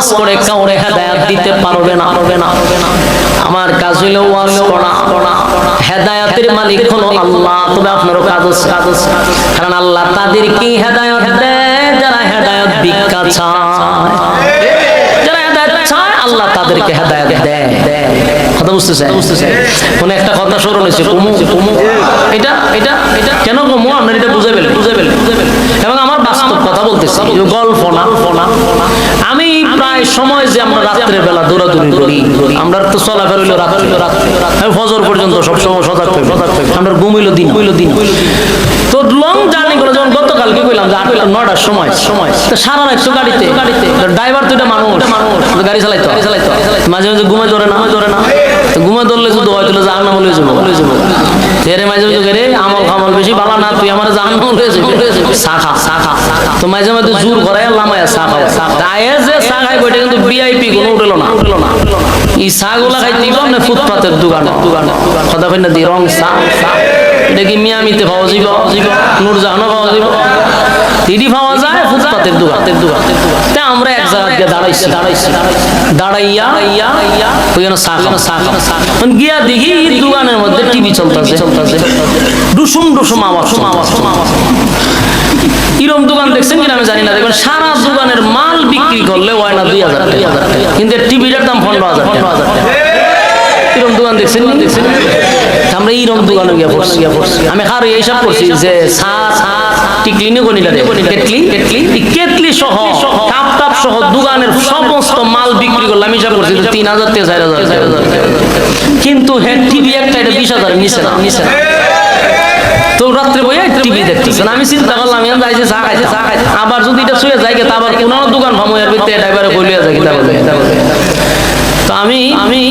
ওয়াজ করে কাউরে হেদায়াত দিতে পারবে না। পারবে না আমার কাজ হইল ওয়াজ করা। হেদায়াতের মালিক হলো আল্লাহ। তবে আপনারও কাজ আছে। কারণ আল্লাহ তাদের কি হেদায়াত দেয়, যারা হেদায়াত ভিক্ষা চায়। যারা হেদায়াত চায়, আল্লাহ তাদেরকে হেদায়াত দেয়। কথা বুঝতেছে? বুঝতেছে কোন একটা কথা স্মরণ হয়েছে কুমু কুমু এটা এটা এটা। কেন কুমু আপনার এটা বুঝে পেলেন বুঝে পেলেন বুঝে এবং আমার বাস্তব কথা বলতেছি গল্প না। আমি প্রায় সময় যে আমরা রাত্রের বেলা দৌড়াদৌড়ি করি, আমরা তো চলাফেরা হইল রাত্রে। রাত্রে ফজর পর্যন্ত সবসময় সজাগ থাকি। সজাগ থাকি আমরা ঘুমিলো দিন হইল দিন। তো লং জার্নি করে যখন গতকালকে কইলাম যে আটটা নটার সময় সময় তো সারা রাত তো গাড়িতে। গাড়িতে ড্রাইভার তো এটা মানুষ মানুষ গাড়ি চালাইতো। গাড়ি চালাইতো মাঝে মাঝে ঘুমে ধরে না ধরে না। ঘুমে ধরলে শুধু হয়তো জাহান নাম লয়ে যাব। লয়ে যাব তেরে মাঝে মাঝে করে আমল খামল বেশি ভালো না, তুই আমার জাহান নাম লয়ে যাবি। শাখা শাখা তো মাঝে মাঝে জোর করে লামায় শাখা আয়ে যে শাখায় বইটা কিন্তু ভিআইপি কোনো উঠল না উঠল না। এই শাগুলা খাইতে দিব না ফুটপাতের দোকান। দোকান কথা কই না দি, রং শাক এটা কি মিয়ামিতে পাওয়া যাব নূরজাহানও পাওয়া যাব তিডি পাওয়া যায় ফুটপাতের দোকানের দোকান। তা আমরা এক জায়গায় গিয়ে দাঁড়াইছি। দাঁড়াইছি। দাঁড়াইয়া ইয়া ইয়া শাক শাক গিয়া দেখি দোকানের মধ্যে টিভি চলতেছে। চলতেছে। ডুসুম ডুসুম আওয়াজ আওয়াজ। আওয়াজ। কিরম দোকান দেখছেন কিনা আমি জানি না। দেখবেন সারা দোকানের মাল বিক্রি করলে হয় না দুই হাজার কিন্তু টিভিটার দাম পনেরো হাজার পনেরো হাজার কিরম দোকান দেখছেন? দেখছেন? আমরা ইরম দোকানে গিয়ে পড়ছি। আমি কারও এইসব করছি যে সা সা কেটলি? কেটলি কেটলি সহ কাপ টাপ সহ দোকানের সমস্ত মাল বিক্রি করলাম। আমি হিসাব করছি তিন হাজার থেকে চার হাজার। কিন্তু হ্যাঁ টিভি একটা এটা বিশ হাজার নিচে না। নিচে না। তো রাত্রে বইয়া টিভি দেখতেছেন আমি চিন্তা করলাম আমি যাইছি চা খাইতে চা খাইতে আবার যদি এটা শুয়ে যাই তা আবার কোনো দোকান ভামো এর ভিতরে ড্রাইভারে কইলিয়া যাই কিতা বলে। তো আমি আমি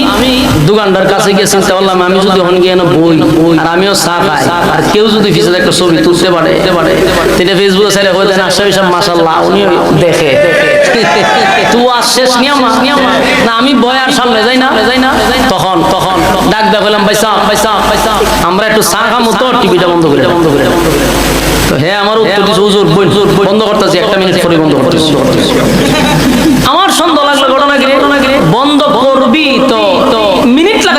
দোকানদার কাছে গিয়ে চিন্তা করলাম আমি যদি হন গিয়ে বই, আর আমিও চা খাই, আর কেউ যদি ফিসে একটা ছবি তুলতে পারে, সেটা ফেসবুকে ছেড়ে হয়ে দেন আশা হিসাব মাসাল্লাহ উনি দেখে। তুই আর শেষ নিয়মা না, আমি বয়ার সামনে যাই না। যাই না তখন তখন ডাক ডাক হলাম পয়সা পয়সা পয়সা আমরা একটু চা খামো তো, টিভিটা বন্ধ করে বন্ধ করে তো হ্যাঁ আমার উত্তর দিচ্ছে হুজুর বন্ধ করতেছি, একটা মিনিট পরে বন্ধ করতেছি। আমার সন্দেহ লাগল ঘটনা ঘটনা বন্ধ করবি তো তো মিনিট লাগাই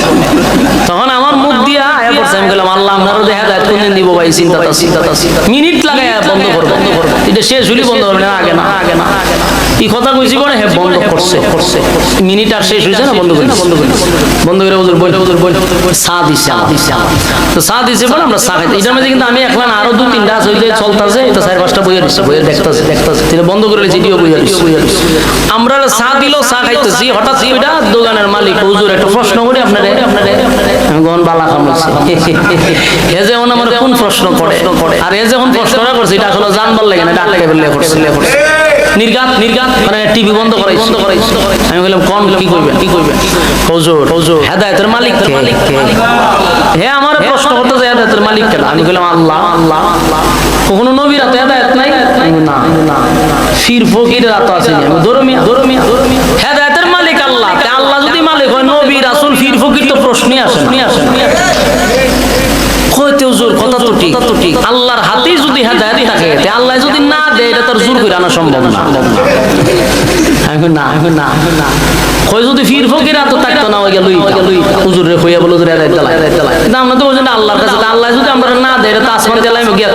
আমি বললাম আল্লাহ আপনারও দেখা যায় কোনদিন দিব ভাই চিন্তা চিন্তা মিনিট লাগে বন্ধ করব। এটা শেষ হলি বন্ধ করবে না আগে না। আগে না এই কথা কইছি করে হ্যাঁ বন্ধ করছে। করছে। মিনিট আর শেষ হয়েছে না বন্ধ করে বন্ধ করে বন্ধ করে হুজুর বই হুজুর বই চা দিছে তো সা দিছে বলে আমরা সা খাইতে এটার মধ্যে কিন্তু আমি এখন আরও দু তিনটা আছে যে চলতেছে এটা চার পাঁচটা বইয়ের দিচ্ছে বইয়ের দেখতেছে দেখতেছে। তিনি বন্ধ করে জিডিও বইয়ের আমরা চা দিল চা খাইতেছি হঠাৎ ওইটা দোকানের মালিক হুজুর একটা প্রশ্ন করি আপনারে। আপনারে গহন বালা খামছি এ যে আমার কোন প্রশ্ন করে আর এ যখন প্রশ্নটা করছে এটা আসলে জানবার লাগে না বললে করছে নির্গাত নির্গাত মানে টিভি বন্ধ করাই বন্ধ করাই আমি বললাম কোন কি করবেন কি করবেন হুজুর হুজুর হেদায়েতের মালিক কে? হে আমার হেদায়েতের মালিক কে আমি বললাম আল্লাহ। আল্লাহ আল্লাহ কখনো নবীরা তো হেদায়েত নাই? না। না ফির ফকিরেরা তো আছে আমি ধর্মিয়া ধর্মিয়া হেদায়েতের মালিক আল্লাহ। তে আল্লাহ যদি মালিক হয়, নবী, রাসূল, ফির ফকির তো প্রশ্নই আসে না। আসে না কথা তো ঠিক। আল্লাহর হাতেই যদি হেদায়েত থাকে আল্লাহ যদি না দেয়, এটা তার জোর করে আনা সম্ভব না। না না না। কই যদি ফির রে কইয়া বলো রে হেদায়েত দিলাই দিলাই কিন্তু আমরা তো বলছেন আল্লাহর কাছে আল্লাহ যদি আমরা না দেয় তো আসমান দিলাই গিয়া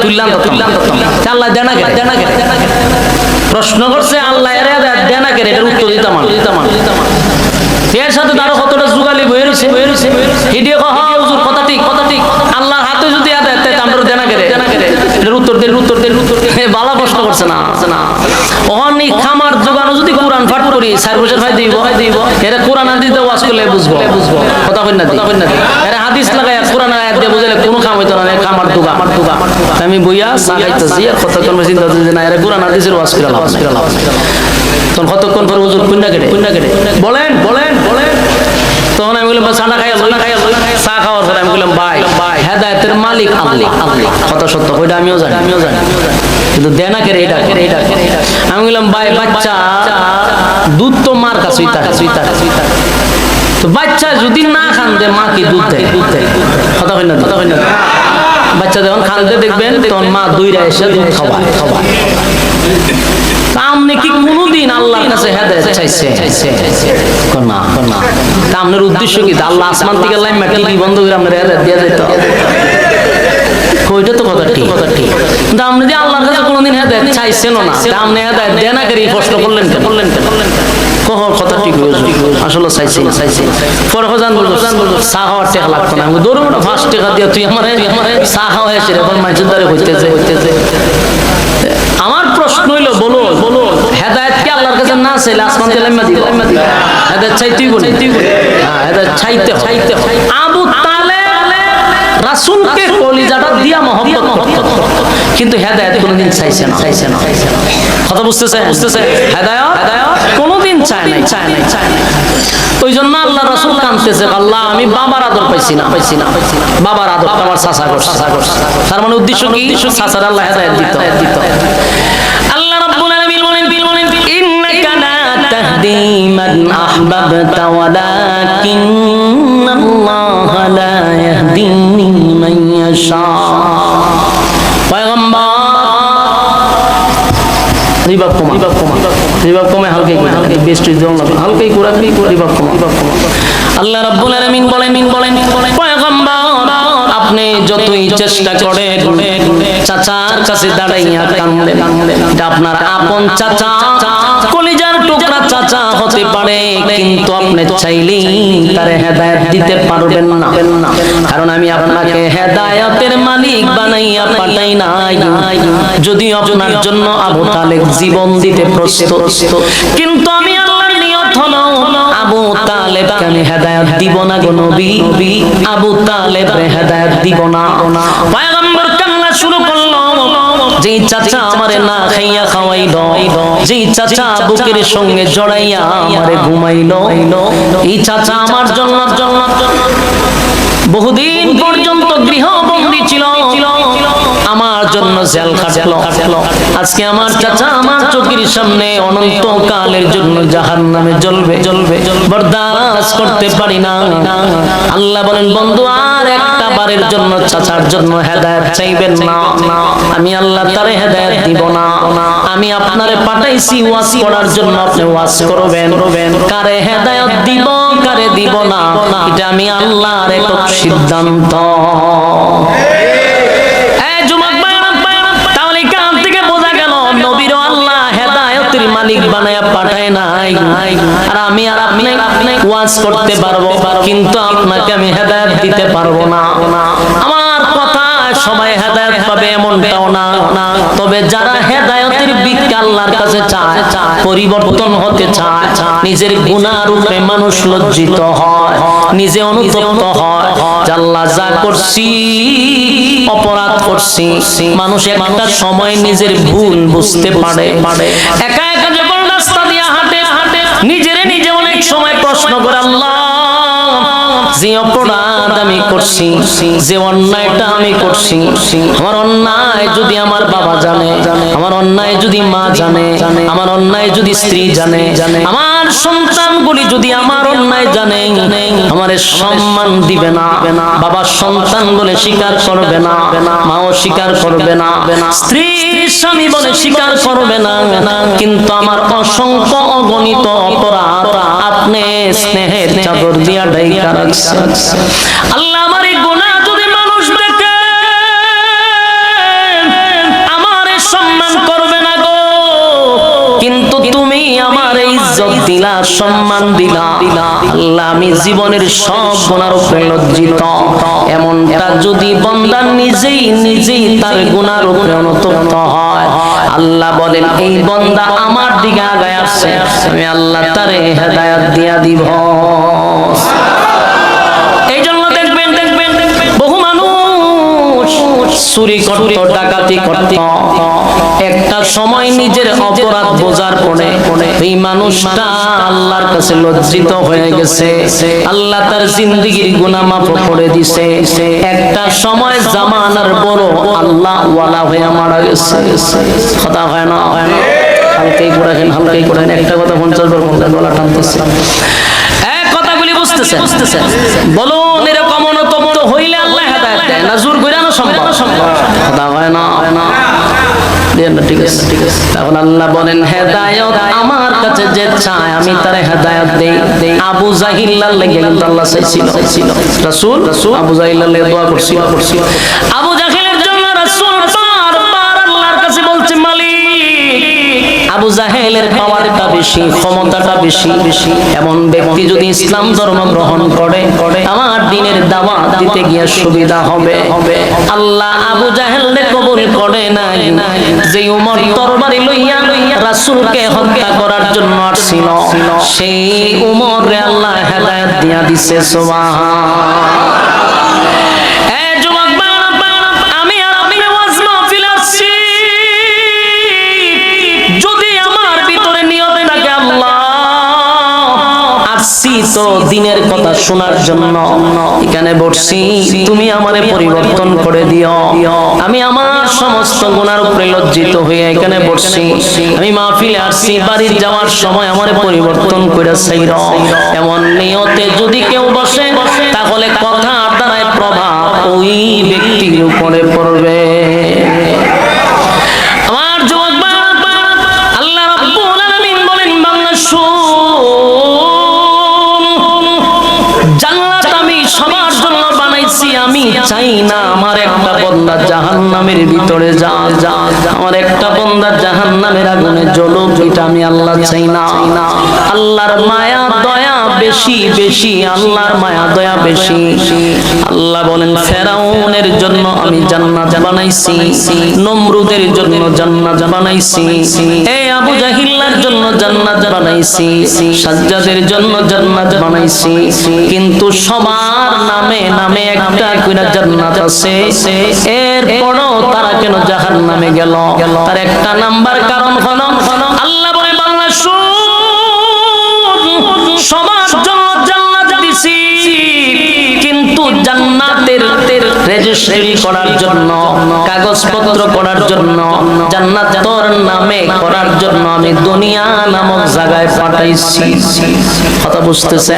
আল্লাহ কে কে কে আল্লাহর হাতে যদি আদায় তাই আমরা দেনা কেড়ে দেন উত্তর দেন উত্তর দেন বালা প্রশ্ন করছে না। অহনি খামার জোগানো যদি কোরআন পাঠ করি বছর ভাই দিব। দিব এরা কোরআন হাদিস দিয়ে ওয়াজ করলে বুঝব। বুঝব কথা কই না কথা এরা হাদিস লাগায় কোরআন আয়াত দিয়ে বুঝলে কোনো কাম হইতো না খামার দুগা। আমার দুগা আমি বইয়া সাগাইতেছি আর কতক্ষণ চিন্তা করতেছি না, এরা কোরআন হাদিসের ওয়াজ করে লাভ তখন কতক্ষণ পরে হুজুর কুন্না কেটে? কুন্না কেটে বলেন বলেন বলেন। তখন আমি বললাম চাটা খাইয়া লই খাইয়া চা খাওয়ার পরে আমি বললাম, ভাই, হেদায়েতের মালিক আল্লাহ। কত সত্য, ওইটা আমিও জানি আমিও জানি। কিন্তু দেনা কে এটা এটা আমি বললাম, ভাই, বাচ্চা, দুধ তো মার কাছে তো বাচ্চা যদি না খান দে, মা কি দুধ দেয়? দুধ দেয় কথা হয় না কথা হয় না বাচ্চা যখন খালতে দেখবেন তখন মা দুইরা এসে দুধ খাওয়ায়। খাওয়ায় আপনি কি কোনোদিন আল্লাহর কাছে হেদায়েত চাইছে? না না তা আপনার উদ্দেশ্য কি? আল্লাহ আসমান থেকে লাইন টিভি বন্ধ করে আপনার হেদায়েত দিয়ে ওইটা তো কথা ঠিক। কথা ঠিক কিন্তু আপনি যে আল্লাহর কাছে কোনোদিন হেদায়েত চাইছেন না আপনি হেদায়েত দেন না করে প্রশ্ন করলেন কেন? করলেন কেন করলেন কহ কথা ঠিক হয়েছে আসলে চাইছি চাইছি পরে হজান চা হওয়ার টাকা লাগতো না। আমি দৌড় ফার্স্ট টাকা দিয়ে তুই আমার আমার চা খাওয়া এসে এখন মাঝের দ্বারে হইতেছে। হইতেছে আমার প্রশ্ন হইল বলো বলো হেদায়েত কি আল্লাহর কাছে না চাইলে আসমান হেদায়েত চাইতেই বলি। হ্যাঁ হেদায়েত চাইতে চাইতে আবু তালে রাসূলকে কলিজাটা দিয়া মহব্বত করত। কিন্তু হেদায়েত কোনোদিন চাইছে না। চাইছে না। কথা বুঝতেছে? বুঝতেছে। হেদায়েত কোনোদিন চায় নাই। চায় নাই। চায় নাই ওই জন্য আল্লাহ রাসূল কাঁদতেছে আল্লাহ আমি বাবার আদর পাইছি না। পাইছি না পাইছি না। বাবার আদর আমার চাচা করছে। তার মানে উদ্দেশ্য কি? চাচার আল্লাহ হেদায়েত দিত। দিত। আল্লাহ রাব্বুল আলামিন বলেন বলেন ইন্নাকা লা তাহদি মান আহবাবতা ওয়ালাকিন আল্লাহ লা ইয়াহদি ইয়াশা পয়গম্বর রিবাব কমা রিবাব কমা রিবাব কমে হালকাই করে হালকাই দিও না হালকাই করে আপনি রিবাব কমা রিবাব কমা আল্লাহ রাব্বুল আলামিন বলেন বলেন পয়গম্বর আপনি যতই চেষ্টা করেন চাচার কাছে দাঁড়াইয়া এটা আপনার আপন চাচা কলিজার টুকরা চাচা হতে পারে, কিন্তু আপনি চাইলেই তার হেদায়েত দিতে পারবেন না। কারণ আমি আপনাকে হেদায়েতের মালিক বানাইয়া পাঠাই নাই। যদি আপনার জন্য আবু তালেব জীবন দিতে প্রস্তুত, কিন্তু আমি আল্লাহর নিয়ত হলো, আবু তালেবকে আমি হেদায়েত দিব না গো নবী। আবু তালেব হেদায়েত দিব না। পয়গম্বর কান্না শুরু যেই চাচা আমারে না খাইয়া খাওয়াইল যে চাচা বুকের সঙ্গে জড়াইয়া আমারে ঘুমাইলো, এই চাচা আমার জন্য জন্য বহুদিন পর্যন্ত জন্য জেল কাটলো আজকে আমার চাচা আমার চোখের সামনে অনন্ত কালের জন্য জাহান নামে জ্বলবে জ্বলবে। বরদাস্ত করতে পারি না। আল্লাহ বলেন, বন্ধু, আর একটা বারের জন্য চাচার জন্য হেদায়েত চাইবেন না। আমি আল্লাহ তারে হেদায়েত দিব না। আমি আপনারে পাঠাইছি ওয়াজ করার জন্য আপনি ওয়াজ করবেন। কারে হেদায়েত দিব, কারে দিব না, এটা আমি আল্লাহর একক সিদ্ধান্ত। মালিক বানায়া পাঠায় নাই। আর আমি আর আপনি ওয়াজ করতে পারব, কিন্তু আপনাকে আমি হেদায়েত দিতে পারব না। আমার কথা সবাই হেদায়েত পাবে এমনটাও না। তবে যারা হেদায়েতের ভিক্ষা আল্লাহর কাছে চায়, পরিবর্তন হতে চায়, নিজের গুনার উপরে মানুষ লজ্জিত হয়, নিজে অনুতপ্ত হয়। আল্লাহ যা করছি, অপরাধ করছি, মানুষ একটা সময় নিজের ভুল বুঝতে পারে। একা নিজেরে নিজে অনেক সময় প্রশ্ন করে আল্লাহ যে অপরাধ আমি করছি, যে অন্যায়টা আমি করছি, আমার অন্যায় যদি আমার বাবা জানে, আমার অন্যায় যদি মা জানে, আমার অন্যায় যদি স্ত্রী জানে, আমার সন্তানগুলি যদি আমার অন্যায় জানে, আমার সম্মান দিবে না বাবার সন্তান বলে স্বীকার করবে না, মাও স্বীকার করবে না, স্ত্রী স্বামী বলে স্বীকার করবে না, কিন্তু আমার অসংখ্য অগণিত অপরাধ আপনি স্নেহের চাদর দিয়া ডাইকা রাখছেন। আল্লাহ আমার এই দেখে, আমার সম্মান দিলা আল্লাহ আমি জীবনের সব গুনার উপরে লজ্জিত। এমনটা যদি বন্দা নিজেই নিজেই তার গুনার উপরে অনুতপ্ত হয়। আল্লাহ বলেন, এই বন্দা আমার দিকে আগায় আসছে। আমি আল্লাহ তারে হেদায়াত দিয়া দিব। চুরি করত, ডাকাতি করত। একটা সময় নিজের অপরাধ বোঝার পরে এই মানুষটা আল্লাহর কাছে লজ্জিত হয়ে গেছে। আল্লাহ তার জিন্দিগির গুনাহ মাফ করে দিছে। একটা সময় জামানার বড় আল্লাহ ওয়ালা হয়ে মারা গেছে। কথা হয় না হয় না। হালকাই করেন হালকাই করেন একটা কথা পঞ্চাশ বার বললেন, গলা টানতেছে। কথাগুলি বুঝতেছেন বুঝতেছেন? বলুন। না জোর করে সম্ভব। কথা হয়। না। না। দেন না, ঠিক আছে। ঠিক আছে। তাহলে আল্লাহ বলেন হেদায়েত আমার কাছে যে চায় আমি তারে হেদায়ত দেই। আবু জাহিল্লার লেগে কিন্তু আল্লাহ চাইছিল। রাসূল আবু জাহিল্লার লেগে দোয়া করছিল। করছিল। আবু জাহিলের আবু জাহেলের পাওয়ারটা বেশি, ক্ষমতাটা বেশি। বেশি এমন ব্যক্তি যদি ইসলাম ধর্ম গ্রহণ করে, আমার দিনের দাওয়াত দিতে গিয়ে সুবিধা হবে। হবে আল্লাহ আবু জাহেলকে কবুল করে নাই। যে উমর তরবারি লইয়া রাসূলকে হত্যা করার জন্য আসছিল, সেই উমরে আল্লাহ হেদায়েত দিয়া দিছে, সুবহান। দিনের কথা শোনার জন্য এখানে বসছি। তুমি আমারে পরিবর্তন করে দিও। আমি আমার সমস্ত গুণার উপরে লজ্জিত হয়ে এখানে বসছি। আমি মাহফিলে আসছি বাড়ির যাওয়ার সময় আমারে পরিবর্তন করে চাইর এমন নিয়তে যদি কেউ বসে, তাহলে কথা দ্বারায় প্রভাব ওই ব্যক্তির উপরে পড়বে। সবার জন্য বানাইছি, আমি চাই না। আমার একটা বন্দা জাহান্নামের ভিতরে যা যা আমার একটা বন্দা জাহান্নামের আগুনে জ্বলুক, এটা আমি আল্লাহ চাই না। আল্লাহর মায়া, দয়া বেশি বেশি। আল্লাহর মায়া, দয়া বেশি। আল্লাহ বলেন, ফেরাউনের জন্য আমি জান্নাত বানাইছি, নমরুদের জন্য জান্নাত বানাইছি। এই আবু জাহিল্লার জন্য জান্নাত বানাইছি, সাজ্জাদের জন্য জান্নাত বানাইছি, কিন্তু সবার নামে নামে একটা কইরা জান্নাত আছে। এরপরও তারা কেন জাহান্নামে গেল? তার একটা নাম্বার কারণ হলো রেজিস্ট্রি করার জন্য, কাগজপত্র করার জন্য জান্নাত তোর নামে করার জন্য আমি দুনিয়া নামক জায়গায় পাঠাইছি। কথা বুঝতেছে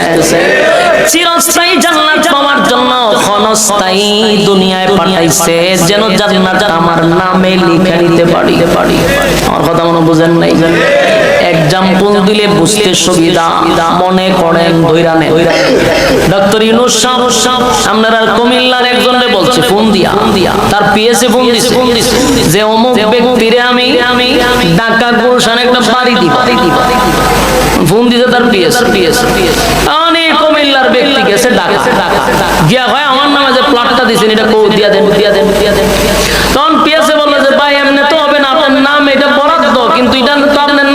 চিরস্থায়ী জান্নাত পাওয়ার জন্য ক্ষণস্থায়ী দুনিয়ায় পাঠাইছে, যেন জান্নাত আমার নামে লিখে নিতে পারি পারি। আমার কথা মনে বুঝেন নাই? এক্সাম্পল দিলে বুঝতে সুবিধা মনে করেন ধৈরানে ডক্টর ইউনুস শাহ সাহ আপনারা কুমিল্লার একজনে বলছে ফোন দিয়া। তার পিএসএ ফোন দিছে। ফোন দিছে যে অমুক ব্যক্তিরে আমি আমি ঢাকা গুলশান একটা বাড়ি দিব। ফোন দিছে তার পিএস। পিএস। অনেক কুমিল্লার ব্যক্তি গেছে ঢাকা। গিয়া ভাই আমার নামে যে প্লটটা দিছেন এটা কো দিয়া দেন? দিয়া দেন দিয়া দেন? তখন পিএসএ বলল যে ভাই এমনে তো হবে না আপনার নাম এটা বরাদ্দ কিন্তু এটা তো আপনার